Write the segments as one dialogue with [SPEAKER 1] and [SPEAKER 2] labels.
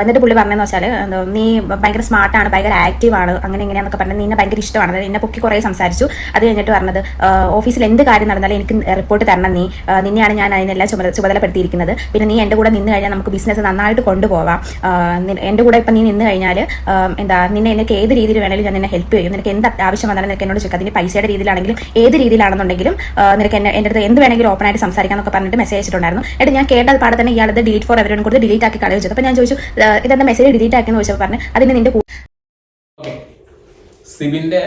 [SPEAKER 1] എന്നിട്ട് പുള്ളി പറഞ്ഞതെന്ന് വെച്ചാൽ നീ ഭയങ്കര സ്മാർട്ടാണ് ഭയങ്കര ആക്റ്റീവ് ആണ് അങ്ങനെ എങ്ങനെയാണെന്നൊക്കെ പറഞ്ഞത് നിന്നെ ഭയങ്കര ഇഷ്ടമാണ്. എന്നെ പൊക്കി കുറേ സംസാരിച്ചു. അത് കഴിഞ്ഞിട്ട് പറഞ്ഞത് ഓഫീസിൽ എന്ത് കാര്യം നടന്നാലും എനിക്ക് റിപ്പോർട്ട് തരണം നീ. നിന്നെയാണ് ഞാൻ അതിനെല്ലാം ചുമത ചുമതലപ്പെടുത്തിയിരിക്കുന്നത്. പിന്നെ നീ എന്റെ കൂടെ നിന്ന് കഴിഞ്ഞാൽ നമുക്ക് ബിസിനസ് നന്നായിട്ട് കൊണ്ടുപോവാം. എന്റെ കൂടെ ഇപ്പം നീ നിന്ന് കഴിഞ്ഞാൽ എന്താ നിന്നെ എനിക്ക് ഏത് രീതിയിൽ വേണമെങ്കിലും ഞാൻ നിന്നെ ഹെൽപ്പ് ചെയ്യും. നിനക്ക് എന്ത് ആവശ്യം വന്നാലും നിനക്ക് എന്നോട് ചോദിക്കാം. അതിന് പൈസയുടെ രീതിയിലാണെങ്കിലും ഏത് രീതിയിലാണെന്നുണ്ടെങ്കിലും നിനക്ക് എന്നെ എന്റെ അടുത്ത് എന്ത് വേണമെങ്കിലും ഓപ്പൺ ആയിട്ട് സംസാരിക്കാന്നൊക്കെ പറഞ്ഞിട്ട് മെസ്സേജ് അയച്ചിട്ടുണ്ടായിരുന്നു. എന്നിട്ട് ഞാൻ കേട്ടാൽ പാടെ തന്നെ ഇയാളത് ഡിലീറ്റ് ഫോർ എവരോടും കൊടുത്ത് ഡിലീറ്റ് ആക്കി ചെയ്തു. അപ്പോൾ ഞാൻ ചോദിച്ചു ഇതെന്താ മെസ്സേജ് ഡിലീറ്റ് ആക്കിയെന്ന് ചോദിച്ചപ്പോൾ പറഞ്ഞു അതിന് നിന്റെ
[SPEAKER 2] സിബിന്റെ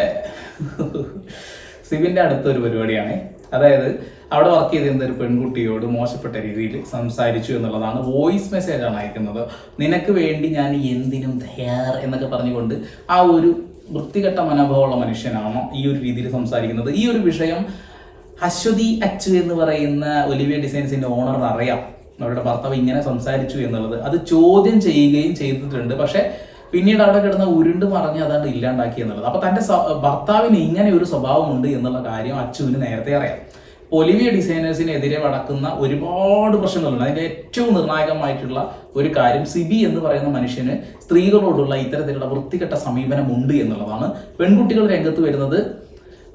[SPEAKER 2] സിബിന്റെ അടുത്തൊരു പരിപാടിയാണ്. അതായത് അവിടെ വർക്ക് ചെയ്തിരുന്ന ഒരു പെൺകുട്ടിയോട് മോശപ്പെട്ട രീതിയിൽ സംസാരിച്ചു എന്നുള്ളതാണ് വോയിസ് മെസ്സേജാണ് അയക്കുന്നത്. നിനക്ക് വേണ്ടി ഞാൻ എന്തിനും തയ്യാർ എന്നൊക്കെ പറഞ്ഞുകൊണ്ട് ആ ഒരു വൃത്തികെട്ട മനോഭാവമുള്ള മനുഷ്യനാണോ ഈ ഒരു രീതിയിൽ സംസാരിക്കുന്നത്. ഈ ഒരു വിഷയം അശ്വതി അച്ചു എന്ന് പറയുന്ന ഒലിവിയ ഡിസൈൻസിന്റെ ഓണറിന് അറിയാം. അവരുടെ ഭർത്താവ് ഇങ്ങനെ സംസാരിച്ചു എന്നുള്ളത്. അത് ചോദ്യം ചെയ്യുകയും ചെയ്തിട്ടുണ്ട്. പക്ഷെ പിന്നീട് അവിടെ കിടന്ന ഉരുണ്ട് മറിഞ്ഞ് അതാണ്ട് ഇല്ലാണ്ടാക്കി എന്നുള്ളത്. അപ്പൊ തന്റെ ഭർത്താവിന് ഇങ്ങനെ ഒരു സ്വഭാവമുണ്ട് എന്നുള്ള കാര്യം അച്ചുവിന് നേരത്തെ അറിയാം. ഒലിവിയ ഡിസൈനേഴ്സിനെതിരെ വടക്കുന്ന ഒരുപാട് പ്രശ്നങ്ങളുണ്ട്. അതിന്റെ ഏറ്റവും നിർണായകമായിട്ടുള്ള ഒരു കാര്യം സിബി എന്ന് പറയുന്ന മനുഷ്യന് സ്ത്രീകളോടുള്ള ഇത്തരത്തിലുള്ള വൃത്തികെട്ട സമീപനമുണ്ട് എന്നുള്ളതാണ്. പെൺകുട്ടികൾ രംഗത്ത് വരുന്നത്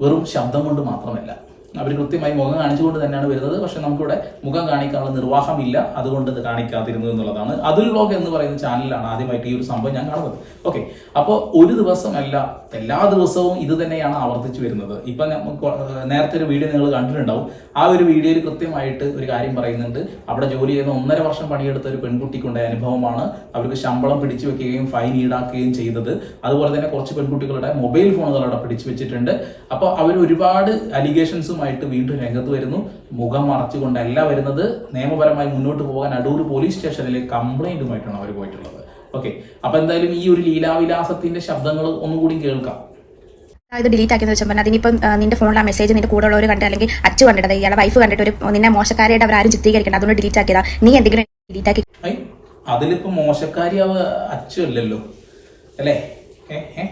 [SPEAKER 2] വെറും ശബ്ദം കൊണ്ട് മാത്രമല്ല. അവർ കൃത്യമായി മുഖം കാണിച്ചുകൊണ്ട് തന്നെയാണ് വരുന്നത്. പക്ഷെ നമുക്കിവിടെ മുഖം കാണിക്കാനുള്ള നിർവാഹമില്ല അതുകൊണ്ട് ഇത് കാണിക്കാതിരുന്നു എന്നുള്ളതാണ്. അതിൽ ബ്ലോഗ് എന്ന് പറയുന്ന ചാനലിലാണ് ആദ്യമായിട്ട് ഈ ഒരു സംഭവം ഞാൻ കാണുന്നത്. ഓക്കെ. അപ്പോൾ ഒരു ദിവസമല്ല എല്ലാ ദിവസവും ഇത് തന്നെയാണ് ആവർത്തിച്ചു വരുന്നത്. ഇപ്പം നേരത്തെ ഒരു വീഡിയോ നിങ്ങൾ കണ്ടിട്ടുണ്ടാവും. ആ ഒരു വീഡിയോയിൽ കൃത്യമായിട്ട് ഒരു കാര്യം പറയുന്നുണ്ട്. അവിടെ ജോലി ചെയ്യുന്ന ഒന്നര വർഷം പണിയെടുത്ത ഒരു പെൺകുട്ടിക്കുണ്ടായ അനുഭവമാണ്. അവർക്ക് ശമ്പളം പിടിച്ചു വെക്കുകയും ഫൈൻ ഈടാക്കുകയും ചെയ്തത്. അതുപോലെ തന്നെ കുറച്ച് പെൺകുട്ടികളുടെ മൊബൈൽ ഫോണുകൾ അവിടെ പിടിച്ചു വെച്ചിട്ടുണ്ട്. അപ്പോൾ അവർ ഒരുപാട് അലിഗേഷൻസുമായിട്ട് വീണ്ടും രംഗത്ത് വരുന്നു. മുഖം മറച്ചുകൊണ്ടല്ല വരുന്നത്. നിയമപരമായി മുന്നോട്ട് പോകാൻ അടൂർ പോലീസ് സ്റ്റേഷനിൽ കംപ്ലൈന്റുമായിട്ടാണ് അവർ പോയിട്ടുള്ളത്. ഓക്കെ അപ്പൊ എന്തായാലും ഈ ഒരു ലീലാവിലാസത്തിന്റെ ശബ്ദങ്ങൾ ഒന്നുകൂടി കേൾക്കാം.
[SPEAKER 1] ഇത് ഡിലീറ്റ് ആക്കിയെന്ന് വെച്ചാൽ പറഞ്ഞാൽ അതിനിപ്പം നിന്റെ ഫോണിലെ മെസ്സേജ് നിന്റെ കൂടെ ഉള്ളവർ കണ്ടിട്ട് അല്ലെങ്കിൽ അച്ചു കണ്ടിട്ട് ഇയാളെ വൈഫ് കണ്ടിട്ട് ഒരു നിന്നെ മോശക്കാരായിട്ട് അവർ ആരും ചിത്രീകരിക്കണം അതുകൊണ്ട് ഡിലീറ്റ് ആക്കിയതാ. നീ എന്തെങ്കിലും ഡിലീറ്റ് ആക്കി
[SPEAKER 2] അതിലിപ്പോ മോശക്കാരി അവ അല്ലല്ലോ. അല്ലേ?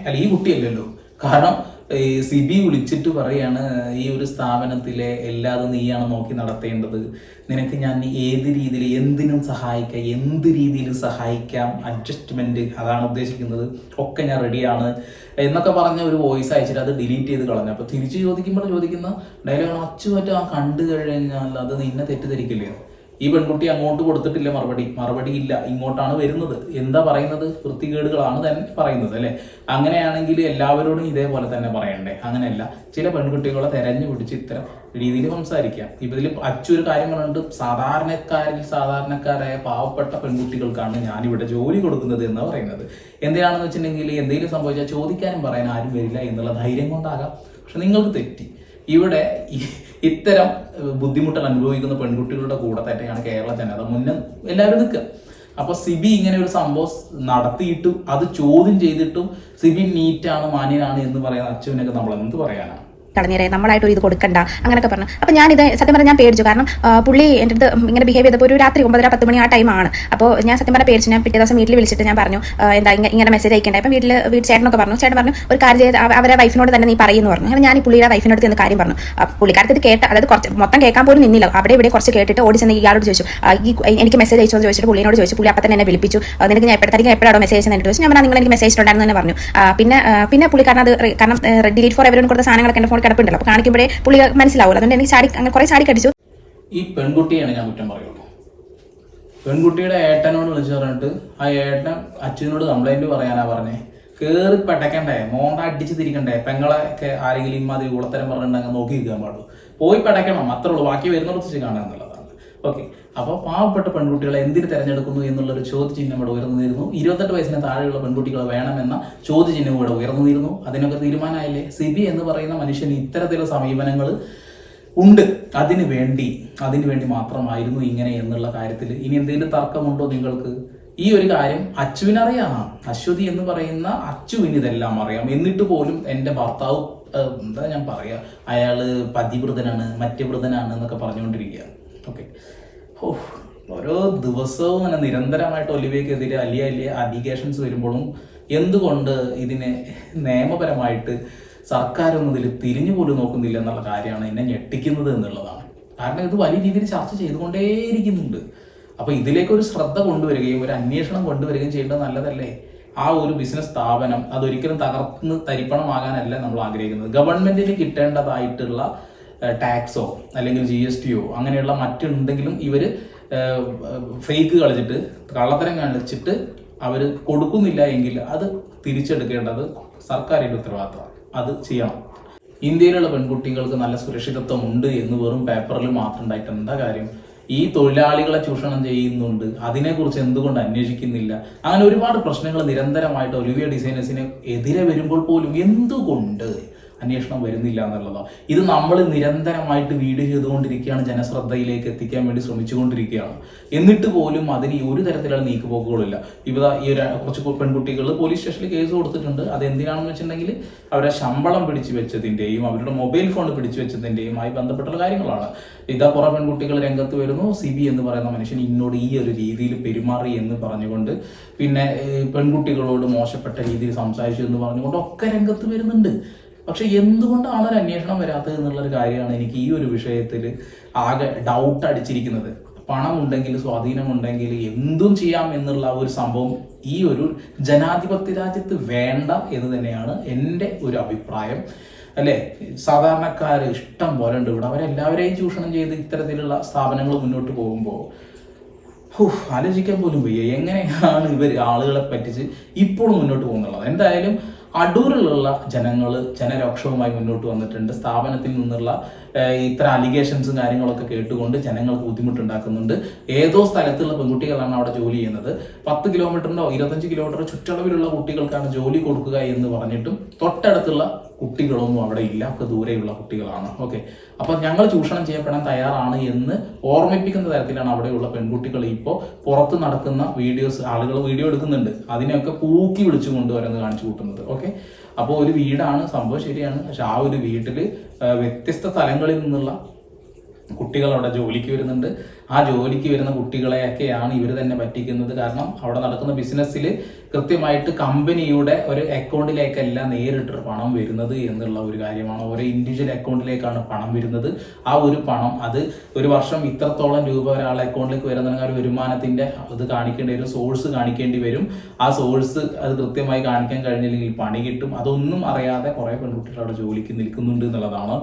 [SPEAKER 2] അല്ല ഈ കുട്ടിയല്ലല്ലോ കാരണം ഈ സിബി വിളിച്ചിട്ട് പറയാണ് ഈ ഒരു സ്ഥാപനത്തിലെ എല്ലാതും നീയാണ് നോക്കി നടത്തേണ്ടത്. നിനക്ക് ഞാൻ ഏത് രീതിയിൽ എന്തിനും സഹായിക്കാം എന്ത് രീതിയിൽ സഹായിക്കാം അഡ്ജസ്റ്റ്മെന്റ് അതാണ് ഉദ്ദേശിക്കുന്നത്. ഒക്കെ ഞാൻ റെഡിയാണ് എന്നൊക്കെ പറഞ്ഞ ഒരു വോയിസ് അയച്ചിട്ട് അത് ഡിലീറ്റ് ചെയ്ത് കളഞ്ഞു. അപ്പൊ തിരിച്ചു ചോദിക്കുമ്പോൾ ചോദിക്കുന്ന ഡയലോഗ് അച്ചു പറ്റും ആ കണ്ടു കഴിഞ്ഞാൽ അത് നിന്നെ തെറ്റിദ്ധരിക്കില്ലേ? ഈ പെൺകുട്ടി അങ്ങോട്ട് കൊടുത്തിട്ടില്ല മറുപടി. മറുപടി ഇല്ല. ഇങ്ങോട്ടാണ് വരുന്നത്. എന്താ പറയുന്നത്? വൃത്തികേടുകളാണ് തന്നെ പറയുന്നത് അല്ലെ? അങ്ങനെയാണെങ്കിൽ എല്ലാവരോടും ഇതേപോലെ തന്നെ പറയണ്ടേ? അങ്ങനെയല്ല. ചില പെൺകുട്ടികളെ തെരഞ്ഞു പിടിച്ച് ഇത്തരം രീതിയിൽ സംസാരിക്കാം. ഇതിൽ അച്ചു ഒരു കാര്യം പറഞ്ഞിട്ട് സാധാരണക്കാരിൽ സാധാരണക്കാരായ പാവപ്പെട്ട പെൺകുട്ടികൾക്കാണ് ഞാനിവിടെ ജോലി കൊടുക്കുന്നത് എന്ന് പറയുന്നത്. എന്തിനാണെന്ന് വെച്ചിട്ടുണ്ടെങ്കിൽ എന്തെങ്കിലും സംഭവിച്ചാൽ ചോദിക്കാനും പറയാൻ ആരും വരില്ല എന്നുള്ള ധൈര്യം കൊണ്ടാകാം. പക്ഷെ നിങ്ങൾക്ക് തെറ്റി. ഇവിടെ ഇത്തരം ബുദ്ധിമുട്ടുകൾ അനുഭവിക്കുന്ന പെൺകുട്ടികളുടെ കൂടെ തന്നെയാണ് കേരള ജനത മുന്നേ എല്ലാവരും നിൽക്കുക. അപ്പൊ സിബി ഇങ്ങനെ ഒരു സംഭവം നടത്തിയിട്ടും അത് ചോദ്യം ചെയ്തിട്ടും സിബി നീറ്റാണ് മാന്യനാണ് എന്ന് പറയുന്ന അച്ഛനൊക്കെ നമ്മൾ എന്ത് പറയാനാണ്?
[SPEAKER 1] കളഞ്ഞേരെ നമ്മളായിട്ട് ഒരു ഇത് കൊടുക്കണ്ട അങ്ങനെയൊക്കെ പറഞ്ഞു. അപ്പോൾ ഞാനിത് സത്യം പറഞ്ഞാൽ ഞാൻ പേടിച്ചു. കാരണം പുള്ളി എന്റെ അടുത്ത് ഇങ്ങനെ ബിഹേവ് ചെയ്തപ്പോൾ ഒരു രാത്രി ഒമ്പതര പത്ത് മണി ആ ടൈമാണ് അപ്പോൾ ഞാൻ സത്യം പറഞ്ഞാൽ പേടിച്ചു. ഞാൻ പിറ്റേ ദിവസം വീട്ടിൽ വിളിച്ചിട്ട് ഞാൻ പറഞ്ഞു എന്താ ഇങ്ങനെ മെസ്സേജ് അയക്കണ്ടേ? അപ്പം വീട്ടിൽ വീട്ടിൽ ചേട്ടനൊക്കെ പറഞ്ഞു. ചേട്ടൻ പറഞ്ഞു ഒരു കാര്യം ചെയ്ത് അവ- അവരെ വൈഫിനോട് തന്നെ നീ പറയുന്നു പറഞ്ഞു. അങ്ങനെ ഞാൻ ഈ പുള്ളിയുടെ വൈഫിനോട് ചെന്ന് കാര്യം പറഞ്ഞു. പുള്ളിക്കാരത്തിൽ പുള്ളിക്കാരത്ത് ഇത് കേട്ട അതായത് കുറച്ച് മൊത്തം കേൾക്കാൻ പോലും നിന്നില്ല. അവിടെ ഇവിടെ കുറച്ച് കേട്ടിട്ട് ഓടി ചെന്ന് ഇയാളോട് ചോദിച്ചു ഈ എനിക്ക് മെസ്സേജ് അയച്ചോ എന്ന് ചോദിച്ചിട്ട് പുള്ളിയോട് ചോദിച്ചു. പുള്ളി അപ്പം തന്നെ എന്നെ വിളിപ്പിച്ചു. നിനക്ക് ഞാൻ എപ്പോഴത്തേക്ക് എപ്പോഴാണോ മെസ്സേജ് അയച്ചെന്ന് ചോദിച്ചു. ഞാൻ നിങ്ങൾ എനിക്ക് മെസ്സേജ് ഉണ്ടായിരുന്നു എന്ന് പറഞ്ഞു. പിന്നെ പിന്നെ പുള്ളിക്കാരൻ അത് കാരണം ഡിലീറ്റ് ഫോർ എവരും കൊടുത്ത സാധനങ്ങളൊക്കെ എന്റെ ഫോണിൽ കിടപ്പുണ്ടല്ലോ. അപ്പോൾ കാണിക്കുമ്പോഴേ പുള്ളി മനസ്സിലാവുമല്ലോ അതുകൊണ്ട് എനിക്ക് ചാടി അങ്ങനെ കുറേ ചാടി കടിച്ചു.
[SPEAKER 2] ഈ പെൺകുട്ടിയാണ് ഞാൻ കുറ്റം പറയുള്ളൂ. പെൺകുട്ടിയുടെ ഏട്ടനോട് വിളിച്ചു പറഞ്ഞിട്ട് ആ ഏട്ടൻ അച്ഛനോട് കംപ്ലൈന്റ് പറയാനാ പറഞ്ഞേ. കേറി പെടക്കണ്ടേ? മോണ്ട അടിച്ച് തിരിക്കണ്ടേ? പെങ്ങളെ ആരെങ്കിലും ഇമാതിരി ഉളത്തരം പറഞ്ഞിട്ടുണ്ടെങ്കിൽ നോക്കി നിൽക്കാൻ പാടുള്ളൂ. പോയി പെടക്കണം. അത്രേ ഉള്ളൂ. ബാക്കി വരുന്നിടത്ത് വെച്ച് കാണുക എന്നുള്ളതാണ് ഓക്കെ അപ്പോൾ പാവപ്പെട്ട പെൺകുട്ടികളെ എന്തിന് തിരഞ്ഞെടുക്കുന്നു എന്നുള്ളൊരു ചോദ്യചിഹ്നം ഇവിടെ ഉയർന്നിരുന്നു ഇരുപത്തെട്ട് വയസ്സിന് താഴെയുള്ള പെൺകുട്ടികളെ വേണമെന്ന ചോദ്യചിഹ്നം ഇവിടെ ഉയർന്നിരുന്നു അതിനൊക്കെ തീരുമാനമായില്ലേ? സിബി എന്ന് പറയുന്ന മനുഷ്യന് ഇത്തരത്തിലുള്ള സമീപനങ്ങൾ ഉണ്ട്. അതിനു വേണ്ടി അതിനു വേണ്ടി മാത്രമായിരുന്നു ഇങ്ങനെ എന്നുള്ള കാര്യത്തിൽ ഇനി എന്തെങ്കിലും തർക്കമുണ്ടോ നിങ്ങൾക്ക്? ഈ ഒരു കാര്യം അച്ചുവിനറിയാം അശ്വതി എന്ന് പറയുന്ന അച്ചുവിന് ഇതെല്ലാം അറിയാം. എന്നിട്ട് പോലും എന്റെ ഭർത്താവ് എന്താ ഞാൻ പറയാ? അയാൾ പതിവ്രതനാണ് വൃതനാണ് എന്നൊക്കെ പറഞ്ഞുകൊണ്ടിരിക്കുക ഓക്കെ ഓ ഓരോ ദിവസവും അങ്ങനെ നിരന്തരമായിട്ട് ഒലിവയ്ക്കെതിരെ വലിയ വലിയ അലിഗേഷൻസ് വരുമ്പോഴും എന്തുകൊണ്ട് ഇതിനെ നിയമപരമായിട്ട് സർക്കാരൊന്നും ഇതിൽ തിരിഞ്ഞു പോലും നോക്കുന്നില്ല എന്നുള്ള കാര്യമാണ് എന്നെ ഞെട്ടിക്കുന്നത് എന്നുള്ളതാണ്. കാരണം ഇത് വലിയ രീതിയിൽ ചർച്ച ചെയ്തുകൊണ്ടേയിരിക്കുന്നുണ്ട്. അപ്പോൾ ഇതിലേക്ക് ഒരു ശ്രദ്ധ കൊണ്ടുവരികയും ഒരു അന്വേഷണം കൊണ്ടുവരികയും ചെയ്യേണ്ടത് നല്ലതല്ലേ? ആ ഒരു ബിസിനസ് സ്ഥാപനം അതൊരിക്കലും തകർന്ന് തരിപ്പണമാകാനല്ല നമ്മൾ ആഗ്രഹിക്കുന്നത്. ഗവൺമെന്റിന് കിട്ടേണ്ടതായിട്ടുള്ള ടാക്സോ അല്ലെങ്കിൽ ജി എസ് ടിയോ അങ്ങനെയുള്ള മറ്റുണ്ടെങ്കിലും ഇവർ ഫേക്ക് കളിച്ചിട്ട് കള്ളത്തരം കാണിച്ചിട്ട് അവർ കൊടുക്കുന്നില്ല എങ്കിൽ അത് തിരിച്ചെടുക്കേണ്ടത് സർക്കാരിന്റെ ഉത്തരവാദിത്തമാണ്. അത് ചെയ്യണം. ഇന്ത്യയിലുള്ള പെൺകുട്ടികൾക്ക് നല്ല സുരക്ഷിതത്വം ഉണ്ട് എന്ന് വെറും പേപ്പറിൽ മാത്രം ഉണ്ടായിട്ട് എന്താ കാര്യം? ഈ തൊഴിലാളികളെ ചൂഷണം ചെയ്യുന്നുണ്ട്. അതിനെക്കുറിച്ച് എന്തുകൊണ്ട് അന്വേഷിക്കുന്നില്ല? അങ്ങനെ ഒരുപാട് പ്രശ്നങ്ങൾ നിരന്തരമായിട്ട് ഒലിവിയ ഡിസൈനേഴ്സിന് എതിരെ വരുമ്പോൾ പോലും എന്തുകൊണ്ട് അന്വേഷണം വരുന്നില്ല എന്നുള്ളതാണ് ഇത് നമ്മൾ നിരന്തരമായിട്ട് വീഡിയോ ചെയ്തുകൊണ്ടിരിക്കുകയാണ് ജനശ്രദ്ധയിലേക്ക് എത്തിക്കാൻ വേണ്ടി ശ്രമിച്ചുകൊണ്ടിരിക്കുകയാണ്. എന്നിട്ട് പോലും അതിന് ഒരു തരത്തിലുള്ള നീക്കുപോക്കുകളില്ല. ഇവിടെ ഈ ഒരു കുറച്ച് പെൺകുട്ടികൾ പോലീസ് സ്റ്റേഷനിൽ കേസ് കൊടുത്തിട്ടുണ്ട്. അത് എന്തിനാണെന്ന് വെച്ചിട്ടുണ്ടെങ്കിൽ അവരെ ശമ്പളം പിടിച്ചു വെച്ചതിന്റെയും അവരുടെ മൊബൈൽ ഫോൺ പിടിച്ചു വെച്ചതിന്റെയും ആയി ബന്ധപ്പെട്ടുള്ള കാര്യങ്ങളാണ്. ഇതാ കുറേ പെൺകുട്ടികൾ രംഗത്ത് വരുന്നു. സി ബി എന്ന് പറയുന്ന മനുഷ്യൻ ഇന്നോട് ഈ ഒരു രീതിയിൽ പെരുമാറി എന്ന് പറഞ്ഞുകൊണ്ട് പിന്നെ പെൺകുട്ടികളോട് മോശപ്പെട്ട രീതിയിൽ സംസാരിച്ചു എന്ന് പറഞ്ഞുകൊണ്ട് ഒക്കെ രംഗത്ത് വരുന്നുണ്ട്. പക്ഷെ എന്തുകൊണ്ടാണ് ഒരു അന്വേഷണം വരാത്തത് എന്നുള്ളൊരു കാര്യമാണ് എനിക്ക് ഈ ഒരു വിഷയത്തിൽ ആകെ ഡൗട്ട് അടിച്ചിരിക്കുന്നത്. പണം ഉണ്ടെങ്കിൽ സ്വാധീനം സ്വാധീനമുണ്ടെങ്കിൽ എന്തും ചെയ്യാം എന്നുള്ള ഒരു സംഭവം ഈ ഒരു ജനാധിപത്യ രാജ്യത്ത് വേണ്ട എന്ന് തന്നെയാണ് എന്റെ ഒരു അഭിപ്രായം. അല്ലേ? സാധാരണക്കാർ ഇഷ്ടം പോലെ ഉണ്ട് ഇവിടെ. അവരെല്ലാവരെയും ചൂഷണം ചെയ്ത് ഇത്തരത്തിലുള്ള സ്ഥാപനങ്ങൾ മുന്നോട്ട് പോകുമ്പോൾ ആലോചിക്കാൻ പോലും വയ്യ. എങ്ങനെയാണ് ഇവർ ആളുകളെ പറ്റിച്ച് ഇപ്പോഴും മുന്നോട്ട് പോകുന്നുള്ളത്? എന്തായാലും അടൂരിലുള്ള ജനങ്ങൾ ജനരോക്ഷവുമായി മുന്നോട്ട് വന്നിട്ടുണ്ട്. സ്ഥാപനത്തിൽ നിന്നുള്ള ഇത്ര അലിഗേഷൻസും കാര്യങ്ങളൊക്കെ കേട്ടുകൊണ്ട് ജനങ്ങൾക്ക് ബുദ്ധിമുട്ടുണ്ടാക്കുന്നുണ്ട്. ഏതോ സ്ഥലത്തുള്ള പെൺകുട്ടികളാണ് അവിടെ ജോലി ചെയ്യുന്നത്. പത്ത് കിലോമീറ്ററിനോ ഇരുപത്തഞ്ച് കിലോമീറ്ററോ ചുറ്റളവിലുള്ള കുട്ടികൾക്കാണ് ജോലി കൊടുക്കുക എന്ന് പറഞ്ഞിട്ടും തൊട്ടടുത്തുള്ള കുട്ടികളൊന്നും അവിടെ ഇല്ല. ഒക്കെ ദൂരെയുള്ള കുട്ടികളാണ്. ഓക്കെ അപ്പൊ ഞങ്ങൾ ചൂഷണം ചെയ്യപ്പെടാൻ തയ്യാറാണ് എന്ന് ഓർമ്മിപ്പിക്കുന്ന തരത്തിലാണ് അവിടെയുള്ള പെൺകുട്ടികൾ ഇപ്പോൾ പുറത്ത് നടക്കുന്ന വീഡിയോസ് ആളുകൾ വീഡിയോ എടുക്കുന്നുണ്ട്. അതിനെയൊക്കെ പൂക്കി വിളിച്ചു കൊണ്ടുവരുന്നത് കാണിച്ചു കൂട്ടുന്നത്. ഓക്കെ അപ്പോൾ ഒരു വീടാണ്. സംഭവം ശരിയാണ്. പക്ഷെ ആ ഒരു വീട്ടിൽ വ്യത്യസ്ത സ്ഥലങ്ങളിൽ നിന്നുള്ള കുട്ടികൾ അവിടെ ജോലിക്ക് വരുന്നുണ്ട്. ആ ജോലിക്ക് വരുന്ന കുട്ടികളെയൊക്കെയാണ് ഇവർ തന്നെ പറ്റിക്കുന്നത്. കാരണം അവിടെ നടക്കുന്ന ബിസിനസ്സിൽ കൃത്യമായിട്ട് കമ്പനിയുടെ ഒരു അക്കൗണ്ടിലേക്കല്ല നേരിട്ട് പണം വരുന്നത് എന്നുള്ള ഒരു കാര്യമാണ്. ഓരോ ഇൻഡിവിജ്വൽ അക്കൗണ്ടിലേക്കാണ് പണം വരുന്നത്. ആ ഒരു പണം അത് ഒരു വർഷം ഇത്രത്തോളം രൂപ ഒരാളെ അക്കൗണ്ടിലേക്ക് വരുന്ന ഒരു വരുമാനത്തിന്റെ ഇത് കാണിക്കേണ്ടി വരും സോഴ്സ് കാണിക്കേണ്ടി വരും. ആ സോഴ്സ് അത് കൃത്യമായി കാണിക്കാൻ കഴിഞ്ഞില്ലെങ്കിൽ പണി കിട്ടും. അതൊന്നും അറിയാതെ കുറെ പെൺകുട്ടികൾ അവിടെ ജോലിക്ക് നിൽക്കുന്നുണ്ട് എന്നുള്ളതാണ്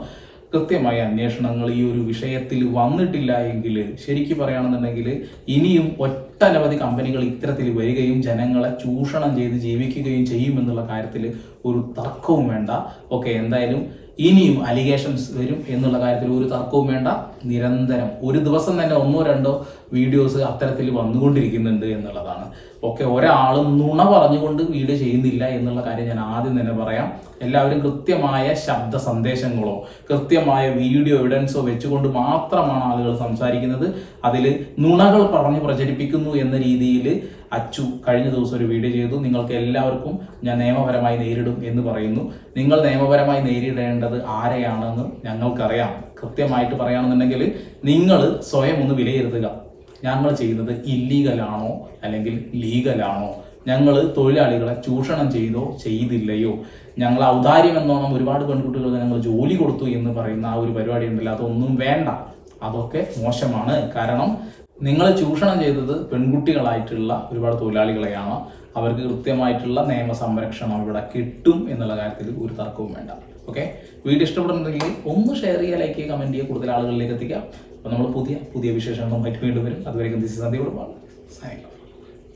[SPEAKER 2] കൃത്യമായ അന്വേഷണങ്ങൾ ഈ ഒരു വിഷയത്തിൽ വന്നിട്ടില്ല എങ്കിൽ ശരിക്കും പറയുകയാണെന്നുണ്ടെങ്കിൽ ഇനിയും ഒട്ടനവധി കമ്പനികൾ ഇത്തരത്തിൽ വരികയും ജനങ്ങളെ ചൂഷണം ചെയ്ത് ജീവിക്കുകയും ചെയ്യുമെന്നുള്ള കാര്യത്തിൽ ഒരു തർക്കവും വേണ്ട. ഓക്കെ എന്തായാലും ഇനിയും അലിഗേഷൻസ് വരും എന്നുള്ള കാര്യത്തിൽ ഒരു തർക്കവും വേണ്ട. നിരന്തരം ഒരു ദിവസം തന്നെ ഒന്നോ രണ്ടോ വീഡിയോസ് അത്തരത്തിൽ വന്നുകൊണ്ടിരിക്കുന്നുണ്ട് എന്നുള്ളതാണ്. ഓക്കെ ഒരാളും നുണ പറഞ്ഞുകൊണ്ട് വീഡിയോ ചെയ്യുന്നില്ല എന്നുള്ള കാര്യം ഞാൻ ആദ്യം തന്നെ പറയാം. എല്ലാവരും കൃത്യമായ ശബ്ദ സന്ദേശങ്ങളോ കൃത്യമായ വീഡിയോ എവിഡൻസോ വെച്ചുകൊണ്ട് മാത്രമാണ് ആളുകൾ സംസാരിക്കുന്നത്. അതിൽ നുണകൾ പറഞ്ഞ് പ്രചരിപ്പിക്കുന്നു എന്ന രീതിയിൽ അച്ചു കഴിഞ്ഞ ദിവസം ഒരു വീഡിയോ ചെയ്തു. നിങ്ങൾക്ക് എല്ലാവർക്കും ഞാൻ നിയമപരമായി നേരിടും എന്ന് പറയുന്നു. നിങ്ങൾ നിയമപരമായി നേരിടേണ്ടത് ആരെയാണെന്ന് ഞങ്ങൾക്കറിയാം. കൃത്യമായിട്ട് പറയുകയാണെന്നുണ്ടെങ്കിൽ നിങ്ങൾ സ്വയം ഒന്ന് വിലയിരുത്തുക. ഞങ്ങൾ ചെയ്യുന്നത് ഇല്ലീഗലാണോ അല്ലെങ്കിൽ ലീഗലാണോ ഞങ്ങൾ തൊഴിലാളികളെ ചൂഷണം ചെയ്തോ ചെയ്തില്ലയോ? ഞങ്ങൾ ഔദാര്യം എന്നോണം ഒരുപാട് പെൺകുട്ടികൾക്ക് ഞങ്ങൾ ജോലി കൊടുത്തു എന്ന് പറയുന്ന ആ ഒരു പരിപാടി ഉണ്ടല്ലോ അതൊന്നും വേണ്ട. അതൊക്കെ മോശമാണ്. കാരണം നിങ്ങൾ ചൂഷണം ചെയ്തത് പെൺകുട്ടികളായിട്ടുള്ള ഒരുപാട് തൊഴിലാളികളെയാണ്. അവർക്ക് കൃത്യമായിട്ടുള്ള നിയമ സംരക്ഷണം ഇവിടെ കിട്ടും എന്നുള്ള കാര്യത്തിൽ ഒരു തർക്കവും വേണ്ട. ഓക്കെ വീഡിയോ ഇഷ്ടപ്പെടുന്നുണ്ടെങ്കിൽ ഒന്ന് ഷെയർ ചെയ്യുക ലൈക്ക് ചെയ്യുക കമന്റ് ചെയ്യുക കൂടുതൽ ആളുകളിലേക്ക് എത്തിക്കുക. അപ്പോൾ നമ്മൾ പുതിയ പുതിയ വിശേഷങ്ങളുമായിട്ട് വീണ്ടും വരും. അതുവരെയും ദിസ് സന്ധ്യ കൊടുപ്പാണ്